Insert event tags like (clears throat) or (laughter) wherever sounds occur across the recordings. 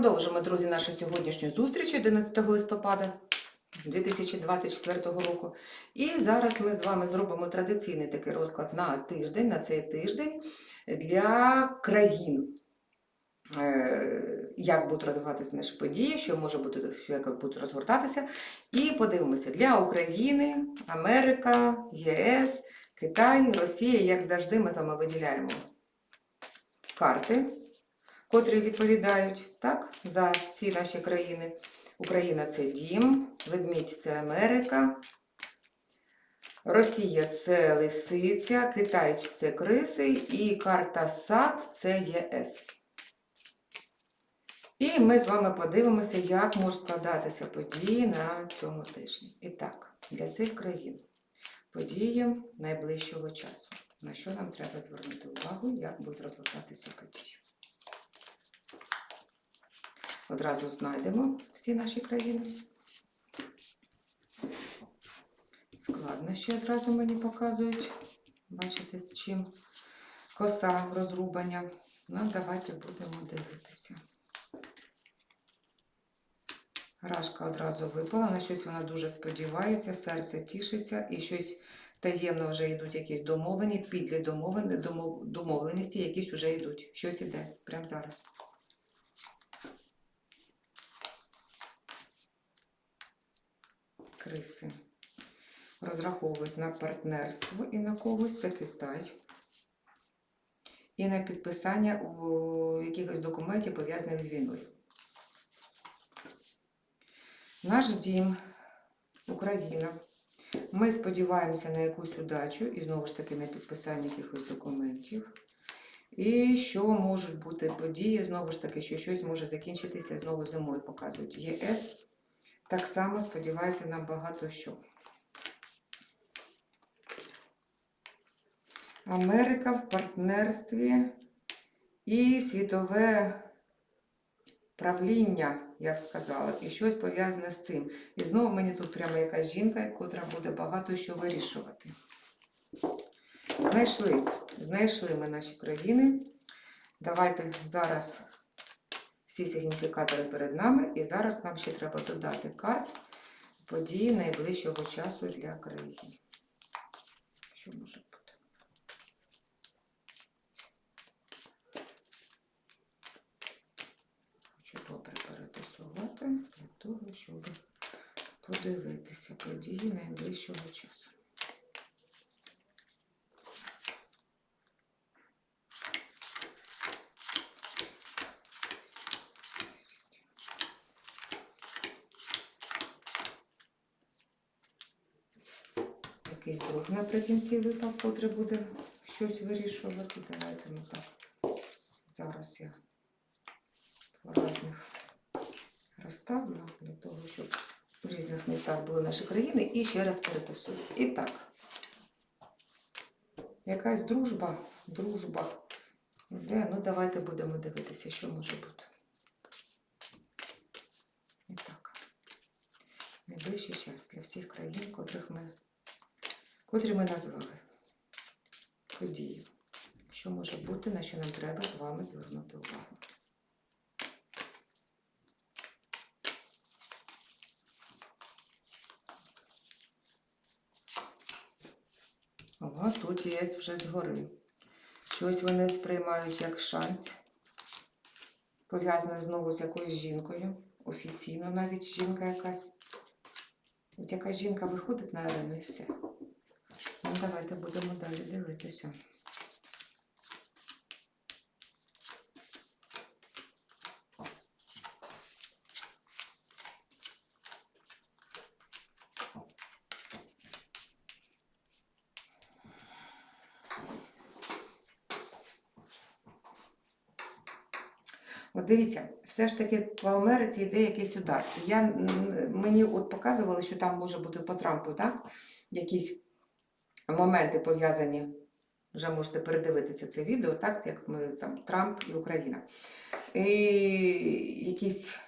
Продовжимо, друзі, нашу сьогоднішню зустріч 11 листопада 2024 року. І зараз ми з вами зробимо традиційний такий розклад на тиждень, на цей тиждень для країн. Е, Як будуть розвиватися наші події, що може бути, як будуть розгортатися. І подивимося для України, Америка, ЄС, Китай, Росія, як завжди, ми з вами виділяємо карти котрі відповідають так, за ці наші країни. Україна це дім, ведмідь це Америка, Росія це лисиця, Китай це криси і карта САД це ЄС. І ми з вами подивимося, як можуть складатися події на цьому тижні. І так, для цих країн події найближчого часу. На що нам треба звернути увагу, як будуть розгортатися події. Одразу знайдемо всі наші країни. Складнощі одразу мені показують. Бачите, з чим коса розрубання. Ну, давайте будемо дивитися. Рашка одразу випала, на щось вона дуже сподівається, серце тішиться і щось таємно вже йдуть якісь домовлені, підлі домовлені, домов, домовленості, якісь вже йдуть. Щось іде прямо зараз. Криси розраховують на партнерство і на когось, це Китай. І на підписання якихось документів, пов'язаних з війною. Наш дім, Україна. Ми сподіваємося на якусь удачу і знову ж таки на підписання якихось документів. І що можуть бути події, знову ж таки, що щось може закінчитися знову зимою, показують. ЄС так само сподівається на багато що. Америка в партнерстві і світове правління, я б сказала, і щось пов'язане з цим. І знову мені тут прямо якась жінка, котра буде багато що вирішувати. Знайшли, знайшли ми наші країни. Давайте зараз всі сигніфікатори перед нами, і зараз нам ще треба додати карт події найближчого часу для країн. Що може бути? Хочу добре перетасувати для того, щоб подивитися події найближчого часу. Якийсь друг наприкінці випав, котрий буде щось вирішувати. Давайте ми так. Зараз я різних розставлю для того, щоб в різних містах були наші країни. І ще раз перетасую. І так. Якась дружба, дружба. Іде. Ну, давайте будемо дивитися, що може бути. І так. Найближчий час для всіх країн, котрих ми котрі ми назвали події. Що може бути, на що нам треба з вами звернути увагу. Ого, тут є вже згори. Щось вони сприймають як шанс. Пов'язане знову з якоюсь жінкою. Офіційно навіть жінка якась. От якась жінка виходить на арену і все. Ну, давайте будемо далі дивитися. От дивіться, все ж таки по Америці йде якийсь удар. Я, мені от показували, що там може бути по Трампу, так? Якісь моменти пов'язані, вже можете передивитися це відео, так, як ми там Трамп і Україна. І якісь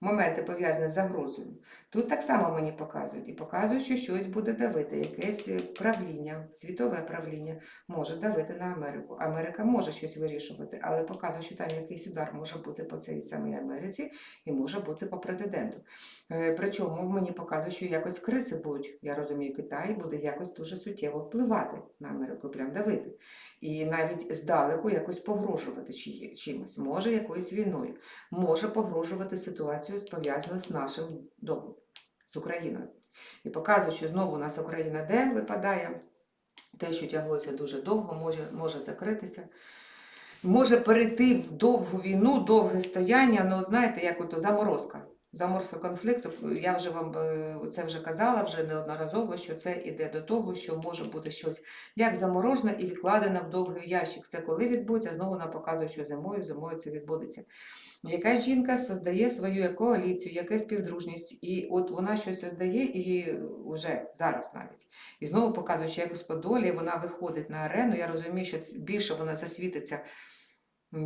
моменти пов'язані з загрозою. Тут так само мені показують і показують, що щось буде давити, якесь е, правління, світове правління може давити на Америку. Америка може щось вирішувати, але показує, що там якийсь удар може бути по цій самій Америці і може бути по президенту. Е, Причому мені показують, що якось криси будуть, я розумію, Китай буде якось дуже суттєво впливати на Америку, прям давити. І навіть здалеку якось погрожувати чи- чимось, може якоюсь війною, може погрожувати ситуацію пов'язаною з нашим домом, з Україною. І показує, що знову у нас Україна де випадає, те, що тяглося дуже довго, може, може закритися. Може перейти в довгу війну, довге стояння, ну знаєте, як ото заморозка. Заморозка конфлікту, я вже вам е, це вже казала вже неодноразово, що це іде до того, що може бути щось як заморожене і відкладене в довгий ящик. Це коли відбудеться, знову нам показує, що зимою, зимою це відбудеться. Якась жінка создає свою коаліцію, якась співдружність, і от вона щось создає і вже зараз навіть. І знову показує, що якось по долі вона виходить на арену. Я розумію, що більше вона засвітиться,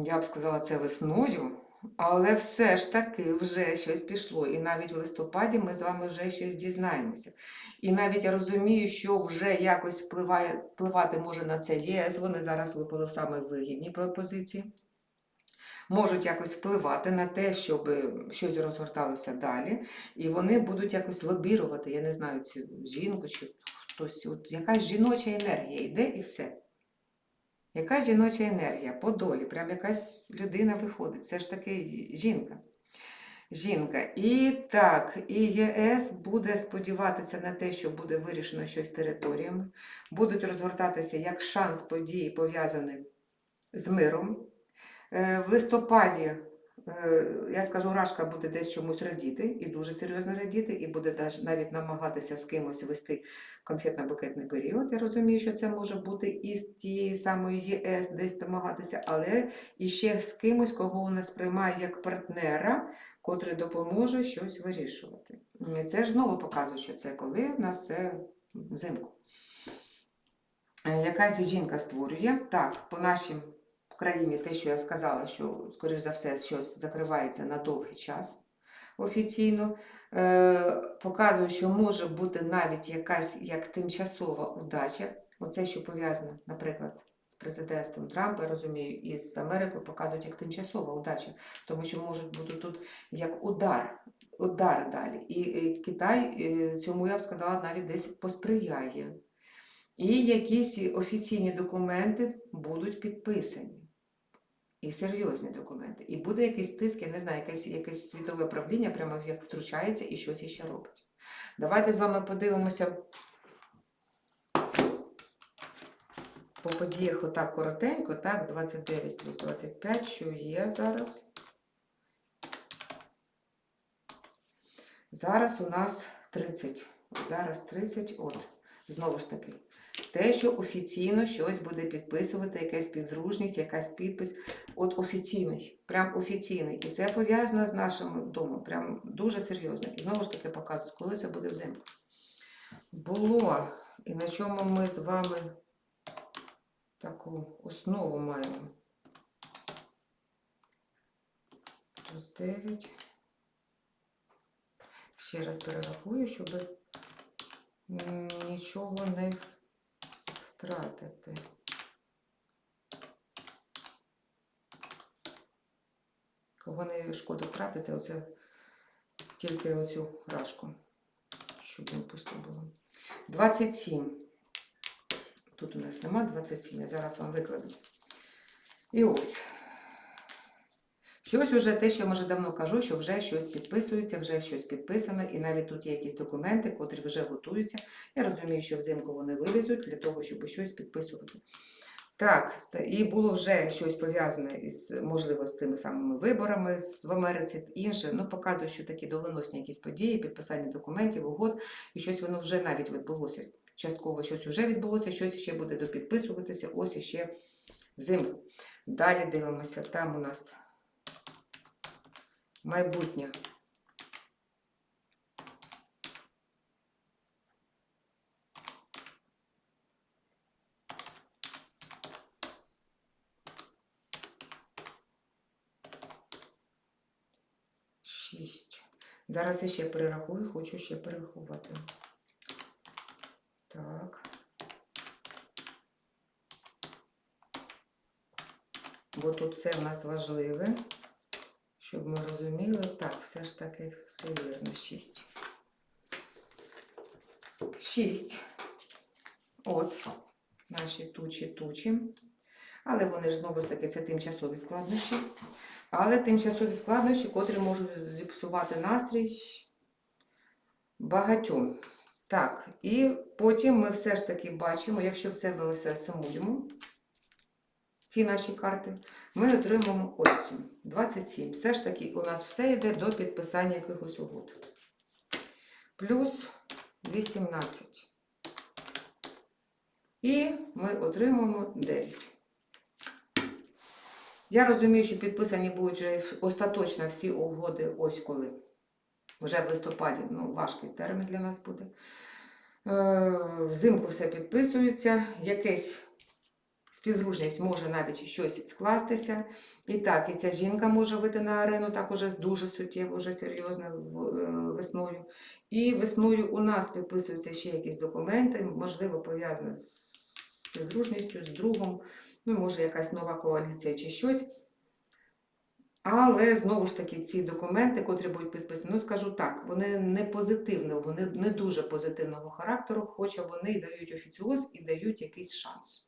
я б сказала, це весною. Але все ж таки вже щось пішло. І навіть в листопаді ми з вами вже щось дізнаємося. І навіть я розумію, що вже якось впливає, впливати може на це ЄС. Вони зараз випали в саме вигідні пропозиції. Можуть якось впливати на те, щоб щось розгорталося далі. І вони будуть якось лобірувати, я не знаю, цю жінку чи хтось. От якась жіноча енергія йде і все. Яка жіноча енергія по долі? Прям якась людина виходить. Все ж таки жінка. Жінка. І так, і ЄС буде сподіватися на те, що буде вирішено щось територіями, будуть розгортатися як шанс події, пов'язані з миром. Е, В листопаді, е, я скажу, Рашка буде десь чомусь радіти, і дуже серйозно радіти, і буде навіть намагатися з кимось вести конфетно-букетний період. Я розумію, що це може бути і з тієї самої ЄС десь домагатися, але і ще з кимось, кого вона сприймає як партнера, котрий допоможе щось вирішувати. Це ж знову показує, що це коли в нас це взимку. Е, Якась жінка створює. Так, по нашій країні те, що я сказала, що, скоріш за все, щось закривається на довгий час офіційно. Е, показує, що може бути навіть якась як тимчасова удача. Оце, що пов'язано, наприклад, з президентством Трампа, я розумію, і з Америкою показують як тимчасова удача, тому що можуть бути тут як удар, удар далі. І, і Китай е, цьому, я б сказала, навіть десь посприяє. І якісь офіційні документи будуть підписані. І серйозні документи. І буде якийсь тиск, я не знаю, якесь, якесь світове правління прямо як втручається і щось іще робить. Давайте з вами подивимося по подіях отак коротенько, так, 29 плюс 25, що є зараз. Зараз у нас 30. Зараз 30, от, знову ж таки. Те, що офіційно щось буде підписувати, якась співдружність, якась підпис. От офіційний, прям офіційний. І це пов'язано з нашим домом. Прям дуже серйозно. І знову ж таки показують, коли це буде взимку. Було, і на чому ми з вами таку основу маємо. Плюс 9. Ще раз перерахую, щоб нічого не втратити. Кого не шкода втратити, оце тільки оцю рашку, щоб не пусто було. 27. Тут у нас нема 27, я зараз вам викладу. І ось. Щось уже те, що я може давно кажу, що вже щось підписується, вже щось підписано, і навіть тут є якісь документи, котрі вже готуються. Я розумію, що взимку вони вилізуть для того, щоб щось підписувати. Так, і було вже щось пов'язане із, можливо, з тими самими виборами в Америці, інше. Ну, показує, що такі доленосні якісь події, підписання документів, угод, і щось воно вже навіть відбулося. Частково щось вже відбулося, щось ще буде допідписуватися, ось іще взимку. Далі дивимося, там у нас майбутнє. Шість. Зараз я ще перерахую, хочу ще перерахувати. Так. Бо тут все в нас важливе, щоб ми розуміли. Так, все ж таки, все вірно, 6. 6. От наші тучі тучі. Але вони ж знову ж таки це тимчасові складнощі. Але тимчасові складнощі, котрі можуть зіпсувати настрій багатьом. Так, і потім ми все ж таки бачимо, якщо це ми все сумуємо, ці наші карти, ми отримаємо ось цю 27. Все ж таки у нас все йде до підписання якихось угод. Плюс 18. І ми отримуємо 9. Я розумію, що підписані будуть вже остаточно всі угоди ось коли. Вже в листопаді, ну, важкий термін для нас буде. Е, Взимку все підписується, якесь співдружність може навіть щось скластися. І так, і ця жінка може вийти на арену, так уже дуже суттєво, вже серйозно е, весною. І весною у нас підписуються ще якісь документи, можливо, пов'язані з співдружністю, з другом, ну, може, якась нова коаліція чи щось. Але знову ж таки, ці документи, котрі будуть підписані, ну скажу так, вони не позитивного, вони не дуже позитивного характеру, хоча вони дають офіціоз і дають якийсь шанс.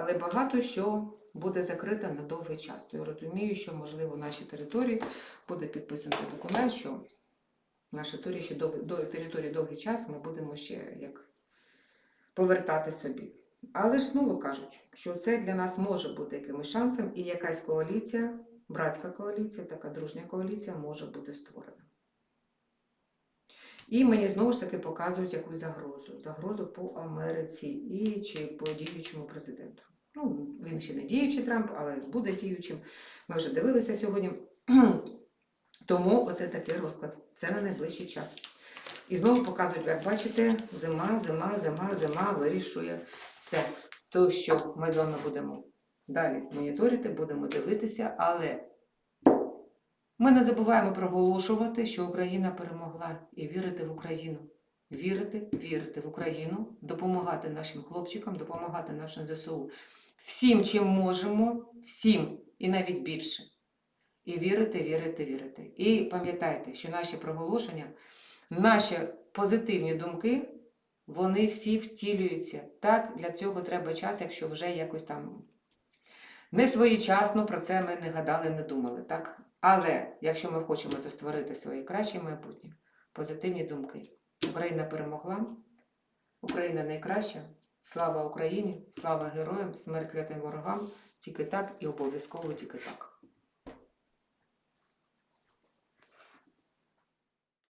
Але багато що буде закрито на довгий час. То я розумію, що, можливо, в нашій території буде підписаний документ, що на території ще до території довгий час ми будемо ще як повертати собі. Але ж знову кажуть, що це для нас може бути якимось шансом, і якась коаліція, братська коаліція, така дружня коаліція може бути створена. І мені знову ж таки показують якусь загрозу. Загрозу по Америці і чи по діючому президенту. Ну, він ще не діючий Трамп, але буде діючим. Ми вже дивилися сьогодні. (clears throat) Тому оце такий розклад. Це на найближчий час. І знову показують, як бачите, зима, зима, зима, зима вирішує все. То, що ми з вами будемо далі моніторити, будемо дивитися, але ми не забуваємо проголошувати, що Україна перемогла і вірити в Україну. Вірити, вірити в Україну, допомагати нашим хлопчикам, допомагати нашим ЗСУ. Всім, чим можемо, всім і навіть більше. І вірити, вірити, вірити. І пам'ятайте, що наші проголошення, наші позитивні думки, вони всі втілюються. Так, для цього треба час, якщо вже якось там не своєчасно про це ми не гадали, не думали. Так? Але якщо ми хочемо то створити своє краще майбутнє, позитивні думки. Україна перемогла, Україна найкраща. Слава Україні, слава героям, смерть лятим ворогам, тільки так і обов'язково тільки так.